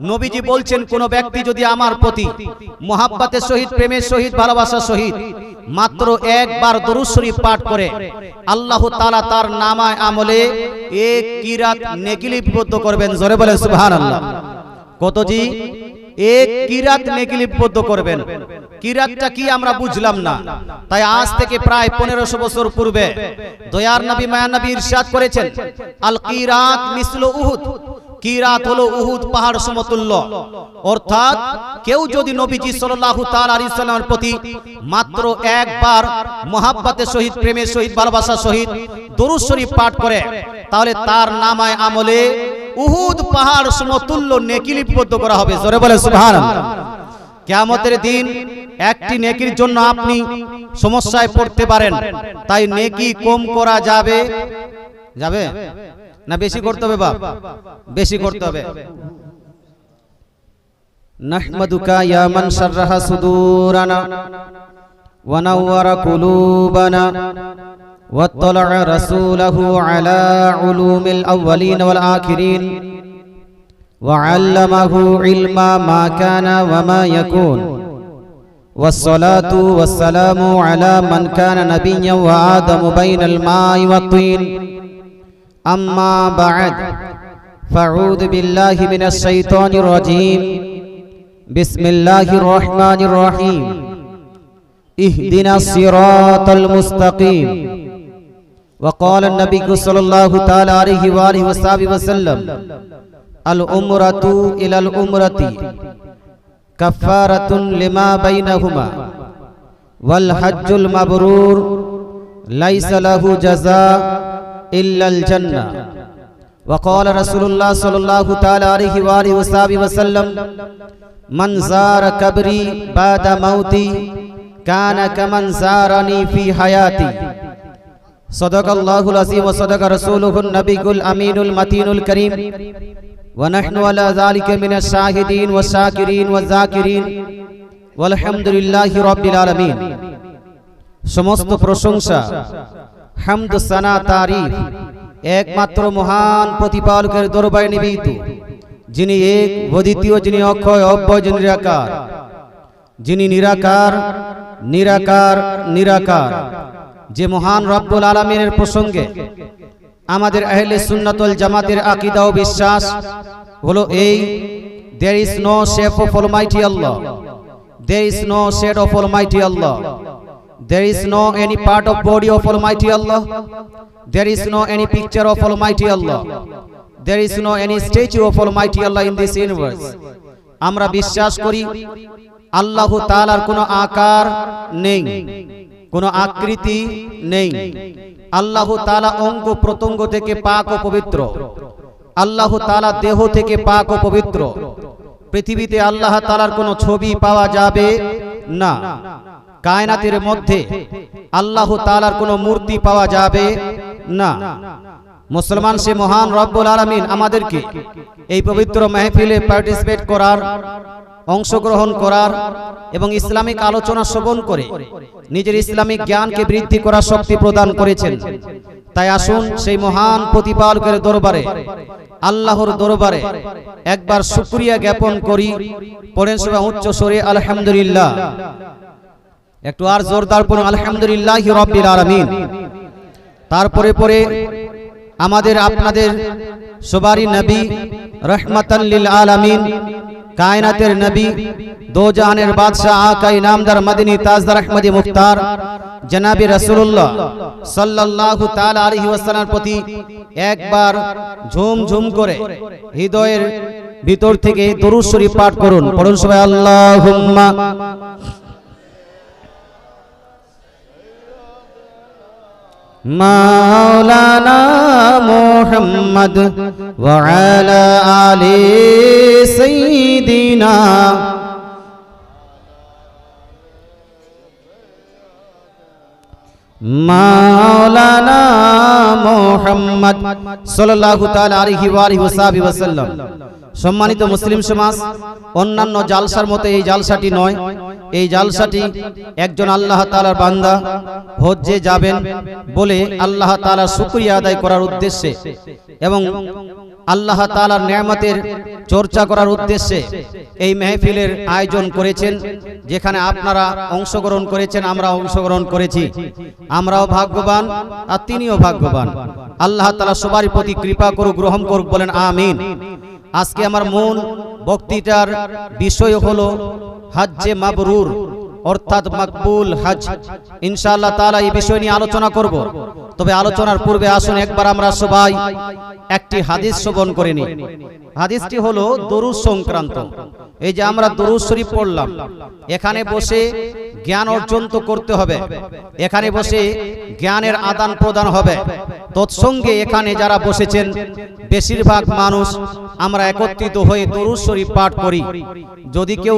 নবীজি বলছেন, কোন ব্যক্তি যদি আমার প্রতি মোহাব্বতের সহিত, প্রেমের সহিত, ভালোবাসার সহিত মাত্র একবার দরুদ শরীফ পাঠ করে, আল্লাহ তাআলা তার নামায় আমলে এক কিরাত নেকি করবেন। জোরে বলেন সুবহানাল্লাহ। কত জি? এক কিরাত নেকি লিপিবদ্ধ করবেন। কিরাতটা কি আমরা বুঝলাম না। তাই আজ থেকে প্রায় পনেরোশো বছর পূর্বে দয়ার নবী, মায়া ইরশাদ করেছেন, আল কিরাত মিসল উহুদ। কিরাত হলো উহুদ পাহাড় সমতুল্য। অর্থাৎ কেউ যদি নবীজি সাল্লাল্লাহু তাআলা আলাইহি প্রতি মাত্র একবার মহাব্বতের সহিত, প্রেমের সহিত, ভালোবাসার সহিত দরুদ শরীফ পাঠ করে, তাহলে তার নামায় আমলে উহুদ পাহাড় সমতুল্য নেকি লিপিবদ্ধ করা হবে। জোরে বলে সুবহানাল্লাহ। কিয়ামতের দিন একটি নেকির জন্য আপনি সমস্যায় পড়তে পারেন। তাই নেকি কম করা যাবে। যাবে? না বেশি করতে হবে, বাপ? বেশি করতে হবে। ইয়া মান শাররাহা সুদুরানা ওয়া নাওয়ারা কুলুবানা واطلع رسوله على علوم الأولين والآخرين وعلمه علم ما كان وما يكون والصلاة والسلام على من كان نبيا وآدم بين الماء والطين. أما بعد فأعوذ بالله من الشيطان الرجيم. بسم الله الرحمن الرحيم. اهدنا الصراط المستقيم. وقال النبي صلى الله تعالى عليه وآله وصحبه وسلم الأمرة إلى الأمرة كفارة لما بينهما والحج المبرور ليس له جزاء إلا الجنة وقال رسول الله صلى الله تعالى عليه وآله وصحبه وسلم من زار كبري بعد موتي كان كمن زارني في حياتي صدق الله العظيم وصدق رسوله النبي الأمين المتين الكريم ونحن على ذلك من الشاهدين والشاكرين والذاكرين والحمد لله رب العالمين সমস্ত প্রশংসা হামদ সানা তারিফ একমাত্র মহান প্রতিপালকের দরবারে নিবেদিত যিনি এক অদ্বিতীয় যিনি অক্ষয় অব্যয় যিনি নিরাকার যিনি নিরাকার নিরাকার নিরাকার যে মহান রব্বুল আলমিনের প্রসঙ্গে আমাদের আহলে সুন্নাতুল জামাতের আকীদা ও বিশ্বাস হলো এই there is no shape of almighty Allah there is no shade of almighty Allah there is no any part of body of almighty Allah there is no any picture of almighty Allah there is no any statue of almighty Allah in this universe আমরা বিশ্বাস করি, আল্লাহ তাআলার কোনো আকার নেই। কোনো আকৃতি নেই। আল্লাহ তালা অঙ্গ প্রত্যঙ্গ থেকে পাক ও পবিত্র। আল্লাহ তালা দেহ থেকে পাক ও পবিত্র। পৃথিবীতে আল্লাহ তালার কোনো ছবি পাওয়া যাবে না। কায়নাতের মধ্যে আল্লাহ তালার কোনো মূর্তি পাওয়া যাবে না। মুসলমান সে মহান রব্বুল আলামিন আমাদেরকে এই পবিত্র মেহফিলে পার্টিসিপেট করার অংশগ্রহণ করার এবং ইসলামিক আলোচনা শ্রবণ করে নিজের ইসলামিক জ্ঞানকে বৃদ্ধি করার শক্তি প্রদান করেছেন। তাই আসুন সেই মহান প্রতিপালকের দরবারে, আল্লাহর দরবারে একবার শুক্রিয়া জ্ঞাপন করি। পড়েন সবাই উচ্চ সরে আলহামদুলিল্লাহ। একটু আর জোরদার পড়ুন আলহামদুলিল্লাহ রব্বিল আলামিন। তারপরে পরে আমাদের আপনাদের সবারই নবী রহমাতান লিল আলামিন কায়নাতের নবী, দো জাহানের বাদশাহ আকা নামদার মদিনী তাজদার আহমদি মুখতার, জনাবি রাসূলুল্লাহ সাল্লাল্লাহু তাল আলাইহি ওয়াসাল্লামের প্রতি একবার ঝুম ঝুম করে হৃদয়ের ভিতর থেকে দরুদ পাঠ করুন। পড়ুন সবাই আল্লাহুম্মা। মাওলানা মোহাম্মদ ওয়ালা আলি সাইয়্যিদিনা মাওলানা মুহাম্মদ সাল্লাল্লাহু তাআলা আলাইহি ওয়া আলিহি ওয়া ওয়াসাল্লাম। সম্মানিত মুসলিম সমাজ, অন্যান্য জালসার মতো এই জালসাটি নয়। এই জালসাটি একজন আল্লাহ তালার বান্দা হজ্জে যাবেন বলে আল্লাহ তালার শুকরিয়া আদায় করার উদ্দেশ্যে এবং আল্লাহ তাআলার নিয়ামতের চর্চা করার উদ্দেশ্যে এই মেহফিলের আয়োজন করেছেন, যেখানে আপনারা অংশগ্রহণ করেছেন আমরা অংশগ্রহণ করেছি। আমরাও ভাগ্যবান আর তিনিও ভাগ্যবান। আল্লাহ তালা সবারই প্রতি কৃপা করুক গ্রহণ করুক, বলেন আমিন। আজকে আমার মূল বক্তৃতার বিষয় হলো হাজ্জে মাবরুর, অর্থাৎ মাকবুল হাজ। ইনশাআল্লাহ তাআলা এই বিষয় নিয়ে আলোচনা করব। তবে আলোচনার পূর্বে আসুন, একবার আমরা সবাই একটি হাদিস শ্রবণ করে নিই। হাদিসটি হলো দরুদ সংক্রান্ত। এই যে আমরা দরুদ শরীফ পড়লাম এখানে বসে জ্ঞান অর্জন তো করতে হবে। এখানে বসে জ্ঞানের আদান প্রদান হবে। তৎসঙ্গে এখানে যারা বসেছেন বেশিরভাগ মানুষ আমরা একত্রিত হয়ে দরুদ শরীফ পাঠ করি। যদি কেউ